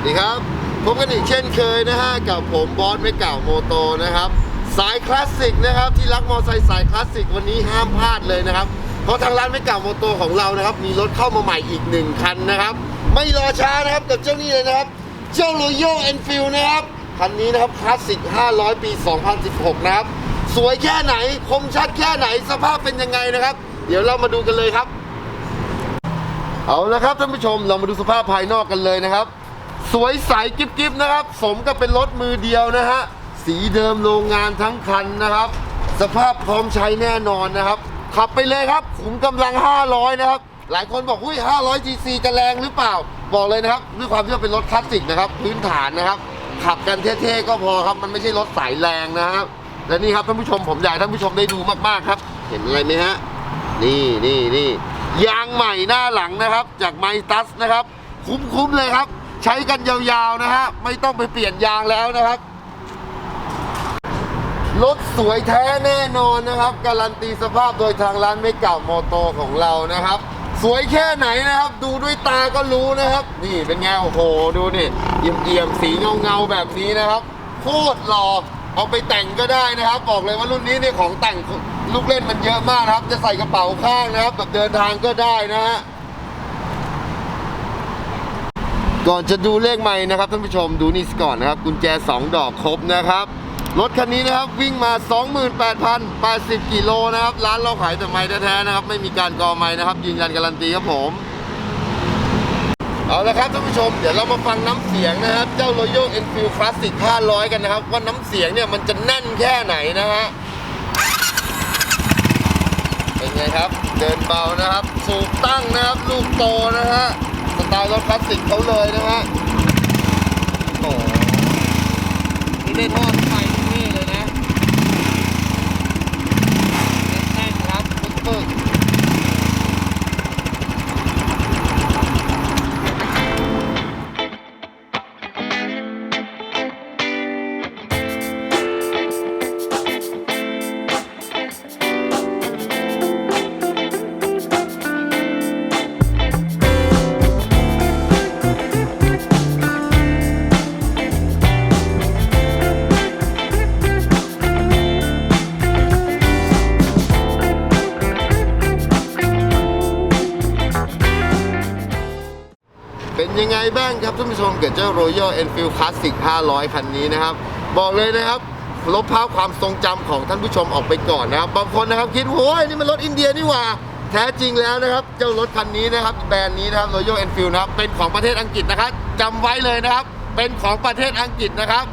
วัสดีครับ พบกันอีกเช่นเคยนะฮะกับผมบอสไม่เก่าโมโตนะครับ สายคลาสสิกนะครับที่รักมอไซค์สายคลาสสิกวันนี้ห้ามพลาดเลยนะครับ เพราะทางร้านไม่เก่าโมโตของเรานะครับ มีรถเข้ามาใหม่อีกหนึ่งคันนะครับ ไม่รอช้านะครับกับเจ้านี้เลยนะครับ เจ้า Royal Enfield นะครับคันนี้นะครับคลาสสิก 500 ปี 2016 นะครับ สวยแค่ไหนคมชัดแค่ไหนสภาพเป็นยังไงนะครับ เดี๋ยวเรามาดูกันเลยครับ เอาละครับท่านผู้ชมเรามาดูสภาพภายนอกกันเลยนะครับ สวยใสกิ๊บๆนะครับ สมกับเป็นรถมือเดียวนะฮะ สีเดิมโรงงานทั้งคันนะครับ สภาพพร้อมใช้แน่นอนนะครับ ขับไปเลยครับขุมกำลัง 500 นะครับ หลายคนบอกอุ้ย500 cc จะแรงหรือเปล่า บอกเลยนะครับ ด้วยความที่ว่าเป็นรถคลาสสิกนะครับ พื้นฐานนะครับ ขับกันเท่ๆก็พอครับ มันไม่ใช่รถสายแรงนะครับ และนี่ครับท่านผู้ชมผมอยากท่านผู้ชมได้ดูมากๆครับ เห็นอะไรไหมฮะ นี่นี่นี่ยางใหม่หน้าหลังนะครับ จากไมตัสนะครับ คุ้มๆเลยครับ ใช้กันยาวๆนะฮะ ไม่ต้องไปเปลี่ยนยางแล้วนะครับ รถสวยแท้แน่นอนนะครับ การันตีสภาพโดยทางร้านไม่เก่าโมโตของเรานะครับ สวยแค่ไหนนะครับ ดูด้วยตาก็รู้นะครับ นี่เป็นไงโอ้โหดูนี่เอี่ยมๆสีเงาๆแบบนี้นะครับโคตรหล่อเอาไปแต่งก็ได้นะครับ บอกเลยว่ารุ่นนี้เนี่ยของแต่งลูกเล่นมันเยอะมากนะครับ จะใส่กระเป๋าข้างนะครับ แบบเดินทางก็ได้นะฮะ ก่อนจะดูเลขใหม่นะครับท่านผู้ชมดูนี่ก่อนนะครับกุญแจ 2 ดอกครบนะครับรถคันนี้นะครับวิ่งมา 28,080 กิโลนะครับร้านเราขายแต่ไม้แท้ๆนะครับ ไม่มีการกอไม้นะครับ ยืนยันการันตีครับผมเอาละครับท่านผู้ชมเดี๋ยวเรามาฟังน้ำเสียงนะครับ เจ้า Royal Enfield Classic 500 กันนะครับ ว่าน้ำเสียงเนี่ยมันจะแน่นแค่ไหนนะฮะเป็นไงครับ เดินเบานะครับ สูบตั้งนะครับ ลูกโตนะฮะ รถคลาสสิกเขาเลยนะฮะโอ้โหนี่ได้ทอดไฟ ยังไงบ้างครับท่านผู้ชมกับเจ้า Royal Enfield Classic 500 คันนี้นะครับ บอกเลยนะครับลบภาพความทรงจำของท่านผู้ชมออกไปก่อนนะครับบางคนนะครับคิดโอ้ยนี่มันรถอินเดียนี่หว่าแท้จริงแล้วนะครับ เจ้ารถคันนี้นะครับ แบรนด์นี้นะครับ Royal Enfield นะครับ เป็นของประเทศอังกฤษนะครับจำไว้เลยนะครับ เป็นของประเทศอังกฤษนะครับ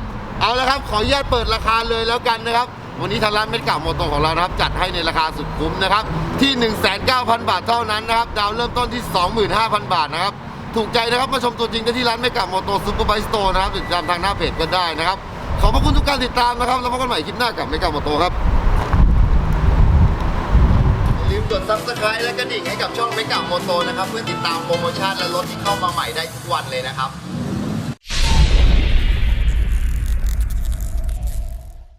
เอาละครับ ขออนุญาตเปิดราคาเลยแล้วกันนะครับ วันนี้ทางร้านเม็ดก่าโมโตของเรานะครับ จัดให้ในราคาสุดคุ้มนะครับ ที่ 19,000 บาทเท่านั้นนะครับ ดาวเริ่มต้นที่ 25,000 บาทนะครับ ถูกใจนะครับมาชมตัวจริงได้ที่ร้านไม่กะโมโตซูเปอร์ไบสโตร์นะครับติดตามทางหน้าเพจก็ได้นะครับ ขอบพระคุณทุกการติดตามนะครับ แล้วพบกันใหม่คลิปหน้ากับไม่กะโมโตครับลืมกด subscribe และกระดิ่งให้กับช่องไม่กะโมโตนะครับ เพื่อติดตามโปรโมชั่นและรถที่เข้ามาใหม่ได้ทุกวันเลยนะครับ